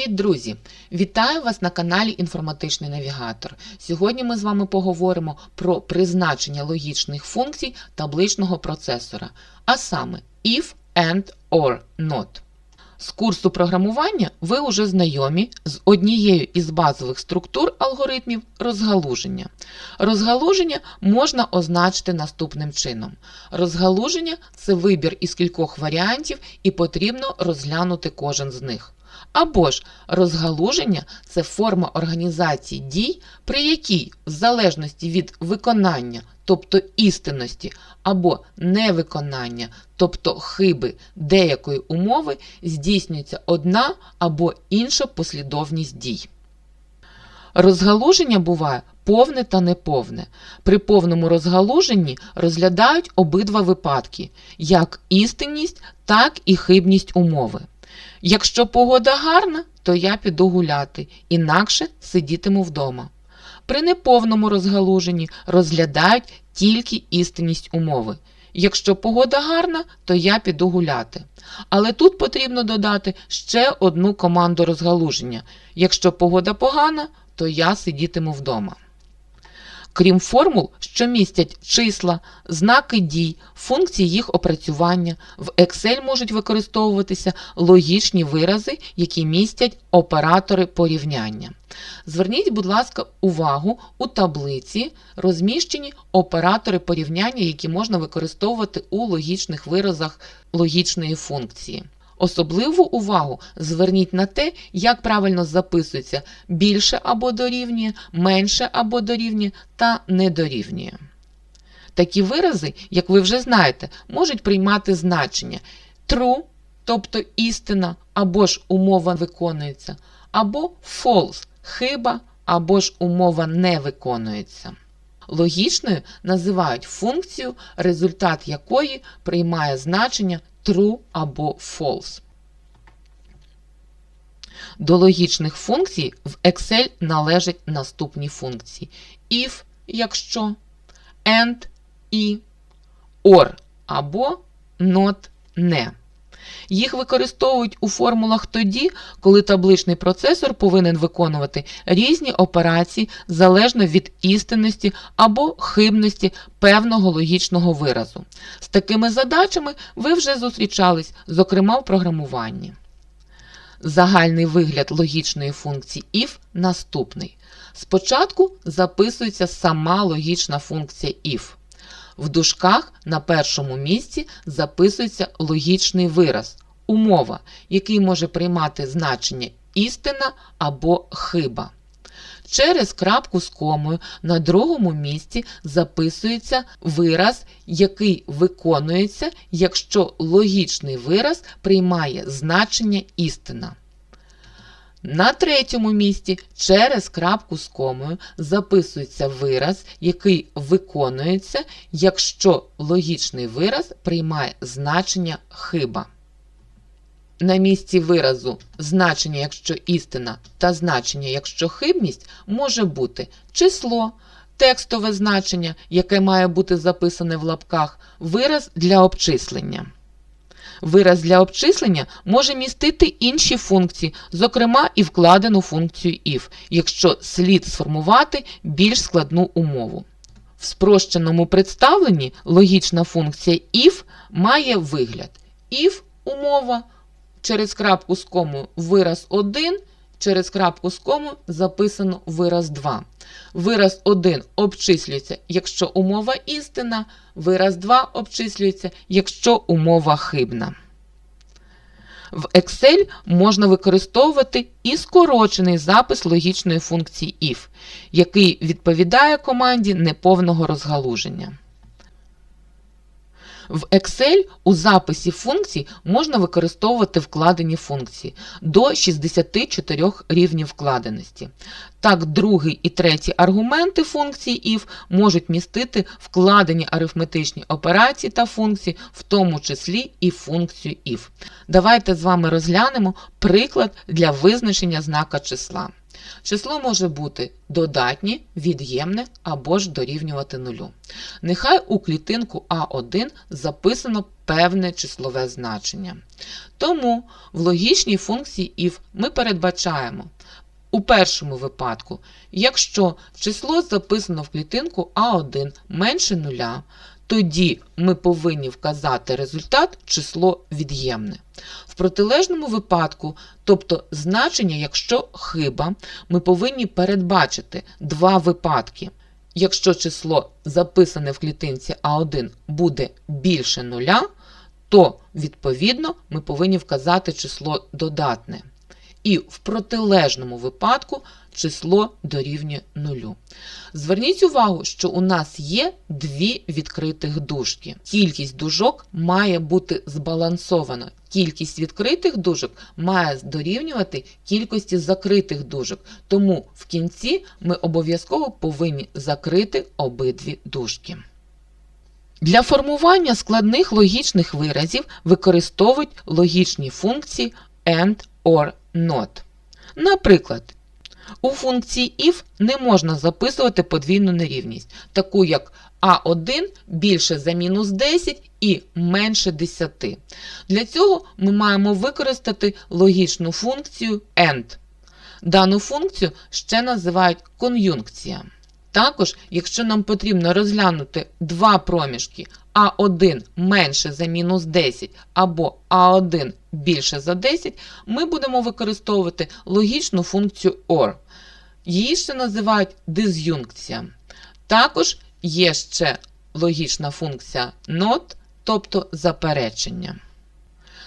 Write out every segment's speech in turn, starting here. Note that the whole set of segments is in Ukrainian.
Привіт, друзі! Вітаю вас на каналі Інформатичний Навігатор. Сьогодні ми з вами поговоримо про призначення логічних функцій табличного процесора, а саме if, and, or, not. З курсу програмування ви вже знайомі з однією із базових структур алгоритмів розгалуження. Розгалуження можна означити наступним чином. Розгалуження це вибір із кількох варіантів і потрібно розглянути кожен з них. Або ж розгалуження це форма організації дій, при якій, в залежності від виконання, тобто істинності, або невиконання, тобто хиби деякої умови, здійснюється одна або інша послідовність дій. Розгалуження буває повне та неповне. При повному розгалуженні розглядають обидва випадки, як істинність, так і хибність умови. Якщо погода гарна, то я піду гуляти, інакше сидітиму вдома. При неповному розгалуженні розглядають тільки істинність умови. Якщо погода гарна, то я піду гуляти. Але тут потрібно додати ще одну команду розгалуження. Якщо погода погана, то я сидітиму вдома. Крім формул, що містять числа, знаки дій, функції їх опрацювання, в Excel можуть використовуватися логічні вирази, які містять оператори порівняння. Зверніть, будь ласка, увагу у таблиці розміщені оператори порівняння, які можна використовувати у логічних виразах логічної функції. Особливу увагу зверніть на те, як правильно записується більше або дорівнює, менше або дорівнює та не дорівнює. Такі вирази, як ви вже знаєте, можуть приймати значення true, тобто істина, або ж умова виконується, або false хиба, або ж умова не виконується. Логічною називають функцію, результат якої приймає значення true або false. До логічних функцій в Excel належать наступні функції: if, якщо, and, і, or або not, не. Їх використовують у формулах тоді, коли табличний процесор повинен виконувати різні операції залежно від істинності або хибності певного логічного виразу. З такими задачами ви вже зустрічались, зокрема в програмуванні. Загальний вигляд логічної функції if наступний. Спочатку записується сама логічна функція if. В дужках на першому місці записується логічний вираз, умова, який може приймати значення істина або хиба. Через крапку з комою на другому місці записується вираз, який виконується, якщо логічний вираз приймає значення істина. На третьому місці через крапку з комою записується вираз, який виконується, якщо логічний вираз приймає значення хиба. На місці виразу значення, якщо істина, та значення, якщо хибність, може бути число, текстове значення, яке має бути записане в лапках, вираз для обчислення. Вираз для обчислення може містити інші функції, зокрема і вкладену функцію if, якщо слід сформувати більш складну умову. В спрощеному представленні логічна функція if має вигляд if умова через крапку з кому вираз 1, через крапку з кому записано вираз 2. Вираз 1 обчислюється, якщо умова істина, вираз 2 обчислюється, якщо умова хибна. В Excel можна використовувати і скорочений запис логічної функції if, який відповідає команді неповного розгалуження. В Excel у записі функцій можна використовувати вкладені функції до 64 рівнів вкладеності. Так, другий і третій аргументи функції if можуть містити вкладені арифметичні операції та функції, в тому числі і функцію if. Давайте з вами розглянемо приклад для визначення знака числа. Число може бути додатнє, від'ємне або ж дорівнювати нулю. Нехай у клітинку А1 записано певне числове значення. Тому в логічній функції if ми передбачаємо у першому випадку, якщо число записано в клітинку А1 менше нуля, тоді ми повинні вказати результат число від'ємне. В протилежному випадку, тобто значення, якщо хиба, ми повинні передбачити два випадки. Якщо число записане в клітинці А1 буде більше нуля, то відповідно ми повинні вказати число додатне. І в протилежному випадку число дорівнює нулю. Зверніть увагу, що у нас є дві відкритих дужки. Кількість дужок має бути збалансована. Кількість відкритих дужок має дорівнювати кількості закритих дужок. Тому в кінці ми обов'язково повинні закрити обидві дужки. Для формування складних логічних виразів використовують логічні функції AND, OR, NOT. Наприклад, у функції if не можна записувати подвійну нерівність, таку як a1 більше за мінус 10 і менше 10. Для цього ми маємо використати логічну функцію AND. Дану функцію ще називають кон'юнкція. Також, якщо нам потрібно розглянути два проміжки А1 менше за мінус 10 або А1 більше за 10, ми будемо використовувати логічну функцію OR. Її ще називають диз'юнкція. Також є ще логічна функція NOT, тобто заперечення.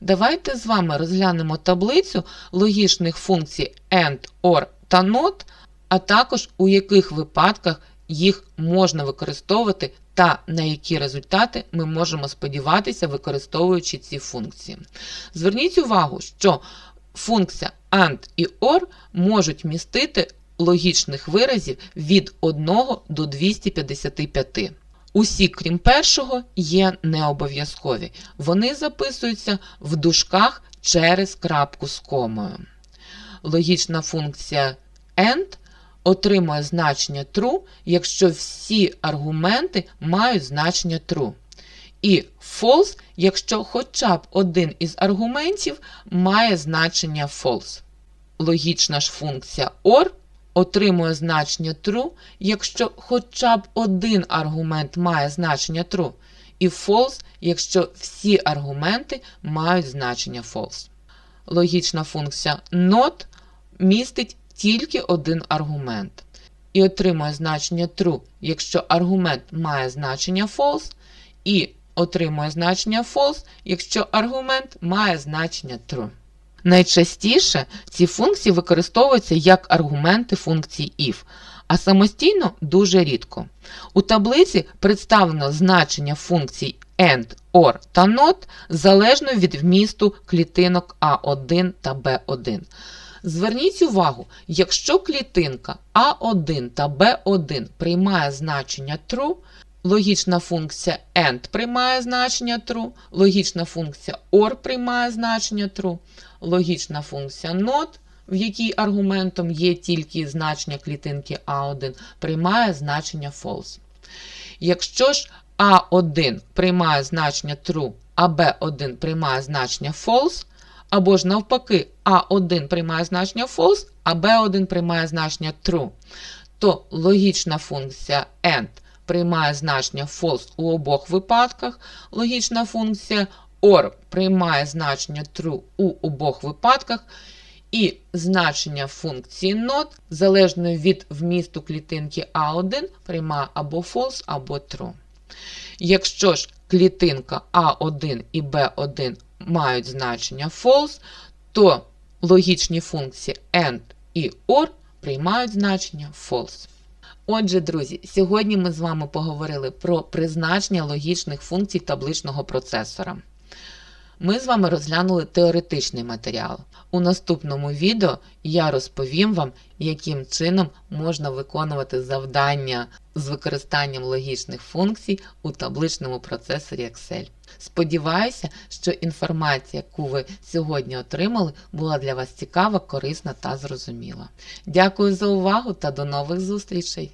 Давайте з вами розглянемо таблицю логічних функцій AND, OR та NOT, а також у яких випадках їх можна використовувати та на які результати ми можемо сподіватися, використовуючи ці функції. Зверніть увагу, що функція AND і OR можуть містити логічних виразів від 1 до 255. Усі, крім першого, є необов'язкові. Вони записуються в дужках через крапку з комою. Логічна функція AND отримує значення true, якщо всі аргументи мають значення true. І false, якщо хоча б один із аргументів має значення false. Логічна ж функція OR отримує значення true, якщо хоча б один аргумент має значення true, і false, якщо всі аргументи мають значення false. Логічна функція not містить тільки один аргумент і отримує значення true, якщо аргумент має значення false, і отримує значення false, якщо аргумент має значення true. Найчастіше ці функції використовуються як аргументи функції if, а самостійно дуже рідко. У таблиці представлено значення функцій AND, OR та NOT залежно від вмісту клітинок А1 та Б1. Зверніть увагу, якщо клітинка А1 та Б1 приймає значення true, логічна функція AND приймає значення true, логічна функція OR приймає значення true, логічна функція NOT, в якій аргументом є тільки значення клітинки А1, приймає значення false. Якщо ж А1 приймає значення true, а Б1 приймає значення false, або ж навпаки, А1 приймає значення false, а Б1 приймає значення true, то логічна функція AND приймає значення false у обох випадках, логічна функція OR приймає значення true у обох випадках, і значення функції not, залежно від вмісту клітинки А1, приймає або false, або true. Якщо ж клітинка А1 і Б1 мають значення false, то логічні функції AND і OR приймають значення false. Отже, друзі, сьогодні ми з вами поговорили про призначення логічних функцій табличного процесора. Ми з вами розглянули теоретичний матеріал. У наступному відео я розповім вам, яким чином можна виконувати завдання з використанням логічних функцій у табличному процесорі Excel. Сподіваюся, що інформація, яку ви сьогодні отримали, була для вас цікава, корисна та зрозуміла. Дякую за увагу та до нових зустрічей!